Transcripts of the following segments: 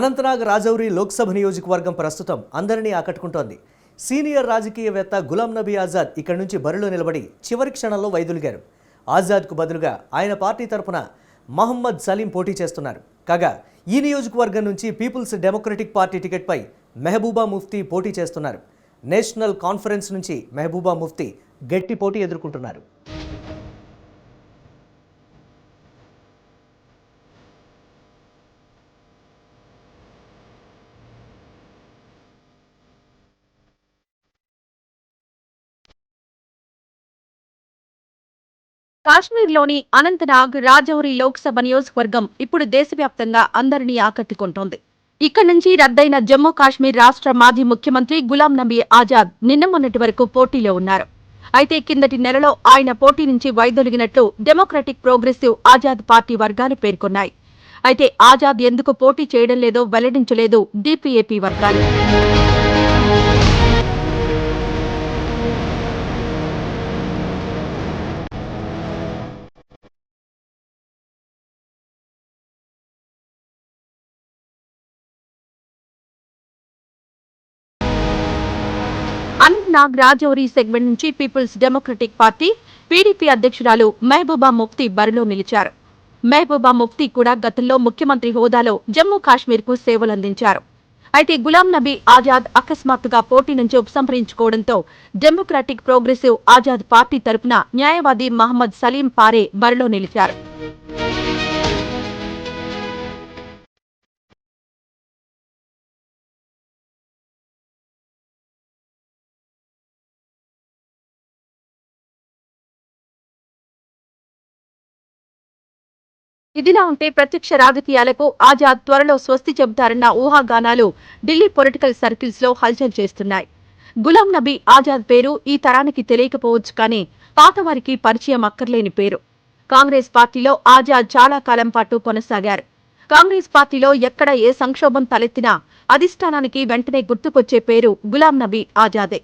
అనంతనాగ్ రాజౌరి లోక్సభ నియోజకవర్గం ప్రస్తుతం అందరినీ ఆకట్టుకుంటోంది. సీనియర్ రాజకీయవేత్త గులాం నబీ ఆజాద్ ఇక్కడి నుంచి బరిలో నిలబడి చివరి క్షణంలో వైదొలిగారు. ఆజాద్కు బదులుగా ఆయన పార్టీ తరపున మహమ్మద్ సలీం పోటీ చేస్తున్నారు. కాగా ఈ నియోజకవర్గం నుంచి పీపుల్స్ డెమోక్రటిక్ పార్టీ టికెట్పై మెహబూబా ముఫ్తీ పోటీ చేస్తున్నారు. నేషనల్ కాన్ఫరెన్స్ నుంచి మెహబూబా ముఫ్తీ గట్టి పోటీ ఎదుర్కొంటున్నారు. కాశ్మీర్లోని అనంతనాగ్ రాజౌరి లోక్సభ నియోజకవర్గం ఇప్పుడు దేశవ్యాప్తంగా అందరినీ ఆకట్టుకుంటోంది. ఇక్కడ నుంచి రద్దయిన జమ్మూ కాశ్మీర్ రాష్ట్ర మాజీ ముఖ్యమంత్రి గులాం నబీ ఆజాద్ నిన్న మొన్నటి వరకు పోటీలో ఉన్నారు. అయితే కిందటి నెలలో ఆయన పోటీ నుంచి వైదొలిగినట్లు డెమోక్రటిక్ ప్రోగ్రెసివ్ ఆజాద్ పార్టీ వర్గాలు పేర్కొన్నాయి. అయితే ఆజాద్ ఎందుకు పోటీ చేయడం లేదో వెల్లడించలేదు డీపీఏపీ వర్గాలు. అనంతనాగ్ రాజౌరి సెగ్మెంట్ నుంచి పీపుల్స్ డెమోక్రటిక్ పార్టీ పీడీపీ అధ్యక్షురాలు మెహబూబా ముఫ్తీ బరిలో నిలిచారు. మెహబూబా ముఫ్తీ కూడా గతంలో ముఖ్యమంత్రి హోదాలో జమ్మూ కాశ్మీర్కు సేవలందించారు. అయితే గులాం నబీ ఆజాద్ అకస్మాత్తుగా పోటీ నుంచి ఉపసంహరించుకోవడంతో డెమోక్రాటిక్ ప్రోగ్రెసివ్ ఆజాద్ పార్టీ తరపున న్యాయవాది మహమ్మద్ సలీం పారే బరిలో నిలిచారు. ఇదిలా ఉంటే ప్రత్యక్ష రాజకీయాలకు ఆజాద్ త్వరలో స్వస్తి చెబుతారన్న ఊహాగానాలు ఢిల్లీ పొలిటికల్ సర్కిల్స్లో హల్చల్ చేస్తున్నాయి. గులాం నబీ ఆజాద్ పేరు ఈ తరానికి తెలియకపోవచ్చు కానీ పాతవారికి పరిచయం అక్కర్లేని పేరు. కాంగ్రెస్ పార్టీలో ఆజాద్ చాలా కాలం పాటు కొనసాగారు. కాంగ్రెస్ పార్టీలో ఎక్కడ ఏ సంక్షోభం తలెత్తినా అధిష్టానానికి వెంటనే గుర్తుకొచ్చే పేరు గులాం నబీ ఆజాదే.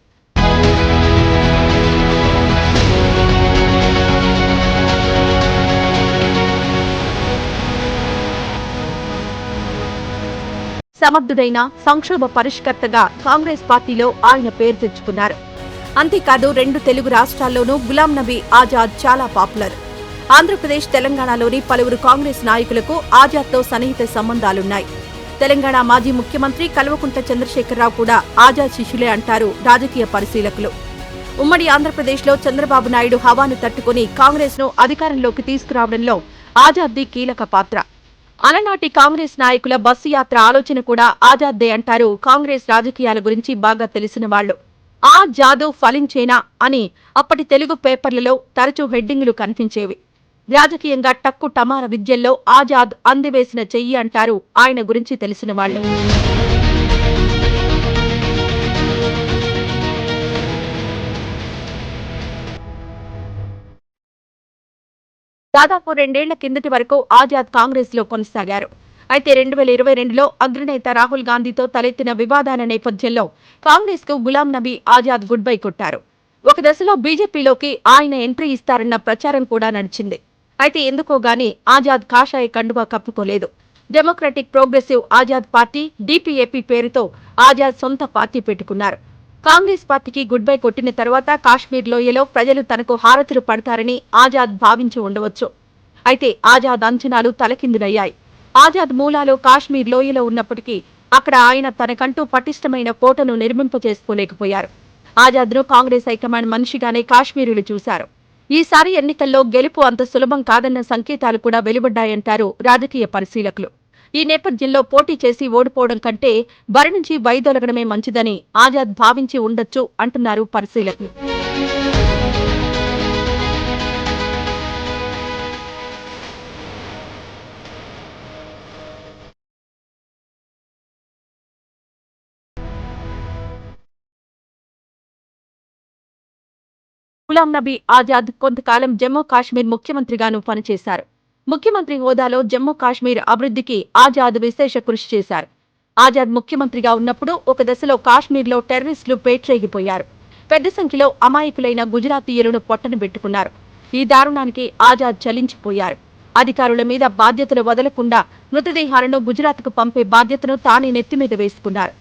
సమర్థుడైన సంక్షోభ పరిష్కర్తగా కాంగ్రెస్ పార్టీలో ఆయన పేరు తెచ్చుకున్నారు. అంతేకాదు రెండు తెలుగు రాష్ట్రాల్లోనూ గులాం నబీ ఆజాద్ చాలా పాపులర్. ఆంధ్రప్రదేశ్ తెలంగాణలోని పలువురు కాంగ్రెస్ నాయకులకు ఆజాద్తో సన్నిహిత సంబంధాలున్నాయి. తెలంగాణ మాజీ ముఖ్యమంత్రి కల్వకుంట్ల చంద్రశేఖరరావు కూడా ఆజాద్ శిష్యులే అంటారు రాజకీయ పరిశీలకులు. ఉమ్మడి ఆంధ్రప్రదేశ్లో చంద్రబాబు నాయుడు హవాను తట్టుకుని కాంగ్రెస్ను అధికారంలోకి తీసుకురావడంలో ఆజాద్ది కీలక పాత్ర. అలనాటి కాంగ్రెస్ నాయకుల బస్సు యాత్ర ఆలోచన కూడా ఆజాద్దే అంటారు కాంగ్రెస్ రాజకీయాల గురించి బాగా తెలిసిన వాళ్ళు ఆ జాదవ్ ఫలించేనా అని అప్పటి తెలుగు పేపర్లలో తరచూ హెడ్డింగులు కనిపించేవి. రాజకీయంగా టక్కు టమార విద్యల్లో ఆజాద్ అందివేసిన చెయ్యి అంటారు ఆయన గురించి తెలిసిన వాళ్ళు. దాదాపు రెండేళ్ళ కిందటి వరకు ఆజాద్ కాంగ్రెస్లో కొనసాగారు. అయితే రెండు వేల ఇరవై రెండులో అగ్రనేత రాహుల్ గాంధీతో తలెత్తిన వివాదాల నేపథ్యంలో కాంగ్రెస్కు గులాం నబీ ఆజాద్ గుడ్ బై కొట్టారు. ఒక దశలో బీజేపీలోకి ఆయన ఎంట్రీ ఇస్తారన్న ప్రచారం కూడా నడిచింది. అయితే ఎందుకో గాని ఆజాద్ కాషాయ కండువా కప్పుకోలేదు. Democratic progressive Azad party DPAP పేరుతో ఆజాద్ సొంత పార్టీ పెట్టుకున్నారు. కాంగ్రెస్ పార్టీకి గుడ్ బై కొట్టిన తర్వాత కాశ్మీర్ లోయలో ప్రజలు తనకు హారతులు పడతారని ఆజాద్ భావించి ఉండవచ్చు. అయితే ఆజాద్ అంచనాలు తలకిందులయ్యాయి. ఆజాద్ మూలాలు కాశ్మీర్ లోయలో ఉన్నప్పటికీ అక్కడ ఆయన తనకంటూ పటిష్టమైన కోటను నిర్మింపచేసుకోలేకపోయారు ఆజాద్ను కాంగ్రెస్ హైకమాండ్ మనిషిగానే కాశ్మీరులు చూశారు. ఈసారి ఎన్నికల్లో గెలుపు అంత సులభం కాదన్న సంకేతాలు కూడా వెలువడ్డాయంటారు రాజకీయ పరిశీలకులు. ఈ నేపథ్యంలో పోటీ చేసి ఓడిపోవడం కంటే బరి నుంచి వైదొలగడమే మంచిదని ఆజాద్ భావించి ఉండొచ్చు అంటున్నారు పరిశీలకులు. గులాం నబీ ఆజాద్ కొంతకాలం జమ్మూ కాశ్మీర్ ముఖ్యమంత్రిగాను పనిచేశారు. ముఖ్యమంత్రి హోదాలో జమ్మూ కాశ్మీర్ అభివృద్ధికి ఆజాద్ విశేష కృషి చేశారు. ఆజాద్ ముఖ్యమంత్రిగా ఉన్నప్పుడు ఒక దశలో కాశ్మీర్లో టెర్రరిస్టులు పేట్రేగిపోయారు. పెద్ద సంఖ్యలో అమాయకులైన గుజరాతీయులను పొట్టను పెట్టుకున్నారు. ఈ దారుణానికి ఆజాద్ చలించిపోయారు. అధికారుల మీద బాధ్యతలు వదలకుండా మృతదేహాలను గుజరాత్కు పంపే బాధ్యతను తానే నెత్తిమీద వేసుకున్నారు.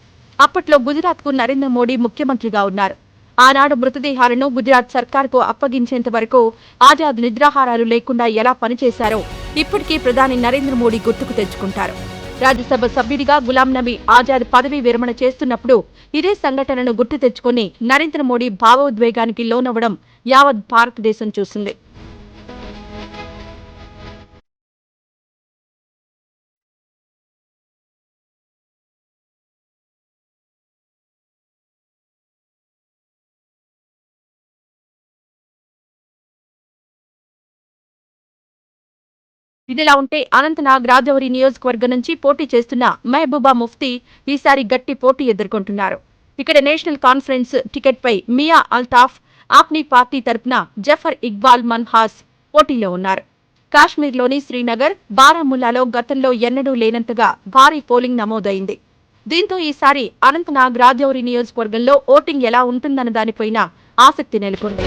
అప్పట్లో గుజరాత్కు నరేంద్ర మోడీ ముఖ్యమంత్రిగా ఉన్నారు. ఆనాడు మృతదేహాలను గుజరాత్ సర్కార్కు అప్పగించేంత వరకు ఆజాద్ నిద్రాహారాలు లేకుండా ఎలా పనిచేశారో ఇప్పటికీ ప్రధాని నరేంద్ర మోడీ గుర్తుకు తెచ్చుకుంటారు. రాజ్యసభ సభ్యుడిగా గులాం నబీ ఆజాద్ పదవీ విరమణ చేస్తున్నప్పుడు ఇదే సంఘటనను గుర్తు తెచ్చుకొని నరేంద్ర మోడీ భావోద్వేగానికి లోనవ్వడం యావత్ భారతదేశం చూసింది. ఇదిలా ఉంటే అనంతనాగ్ రాజౌరి నియోజకవర్గం నుంచి పోటీ చేస్తున్న మహబూబా ముఫ్తీ ఈసారి గట్టి పోటీ ఎదుర్కొంటున్నారు. ఇక్కడ నేషనల్ కాన్ఫరెన్స్ టికెట్ పై మియా అల్తాఫ్ ఆప్ని పార్టీ తరపున జఫర్ ఇక్బాల్ మన్హాస్ పోటీలో ఉన్నారు. కాశ్మీర్లోని శ్రీనగర్ బారాముల్లాలో గతంలో ఎన్నడూ లేనంతగా భారీ పోలింగ్ నమోదైంది. దీంతో ఈసారి అనంతనాగ్ రాజౌరి నియోజకవర్గంలో ఓటింగ్ ఎలా ఉంటుందన్న దానిపైన ఆసక్తి నెలకొంది.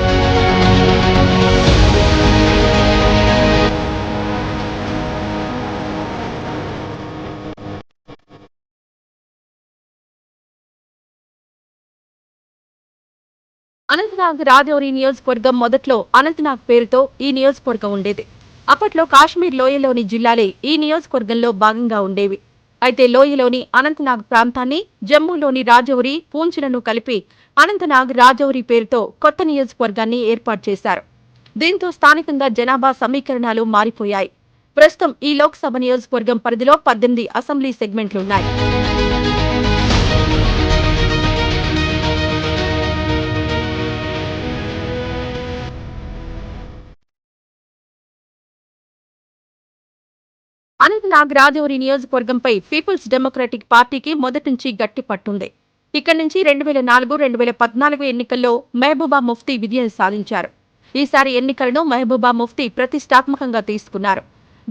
అనంతనాగ్ రాజౌరి నియోజకవర్గం మొదట్లో అనంతనాగ్ పేరుతో ఈ నియోజకవర్గం ఉండేది. అప్పట్లో కాశ్మీర్ లోయలోని జిల్లాలే ఈ నియోజకవర్గంలో భాగంగా ఉండేవి. అయితే లోయలోని అనంతనాగ్ ప్రాంతాన్ని జమ్మూలోని రాజౌరి పూంచులను కలిపి అనంతనాగ్ రాజౌరి పేరుతో కొత్త నియోజకవర్గాన్ని ఏర్పాటు చేశారు. దీంతో స్థానికంగా జనాభా సమీకరణాలు మారిపోయాయి. ప్రస్తుతం ఈ లోక్సభ నియోజకవర్గం పరిధిలో పద్దెనిమిది అసెంబ్లీ సెగ్మెంట్లున్నాయి. నాగ్ రాజౌరి నియోజకవర్గంపై పీపుల్స్ డెమోక్రటిక్ పార్టీకి మొదటి నుంచి గట్టి పట్టుంది. ఇక్కడి నుంచి రెండు వేల నాలుగు రెండు వేల పద్నాలుగు ఎన్నికల్లో మహబూబా ముఫ్తీ విజయం సాధించారు. ఈసారి ఎన్నికలను మహబూబా ముఫ్తీ ప్రతిష్టాత్మకంగా తీసుకున్నారు.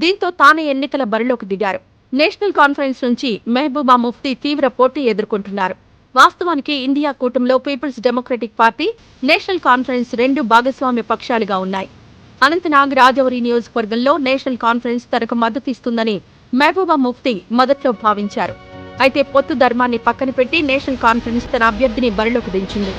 దీంతో తానే ఎన్నికల బరిలోకి దిగారు. నేషనల్ కాన్ఫరెన్స్ నుంచి మహబూబా ముఫ్తీ తీవ్ర పోటీ ఎదుర్కొంటున్నారు. వాస్తవానికి ఇండియా కూటమిలో people's democratic party national conference రెండు భాగస్వామ్య పక్షాలుగా ఉన్నాయి. అనంతనాగ్ రాజౌరి నియోజకవర్గంలో నేషనల్ కాన్ఫరెన్స్ తనకు మద్దతు ఇస్తుందని మహబూబా ముఫ్తీ మొదట్లో భావించారు. అయితే పొత్తు ధర్మాన్ని పక్కన పెట్టి నేషనల్ కాన్ఫరెన్స్ తన అభ్యర్థిని బరిలోకి దించింది.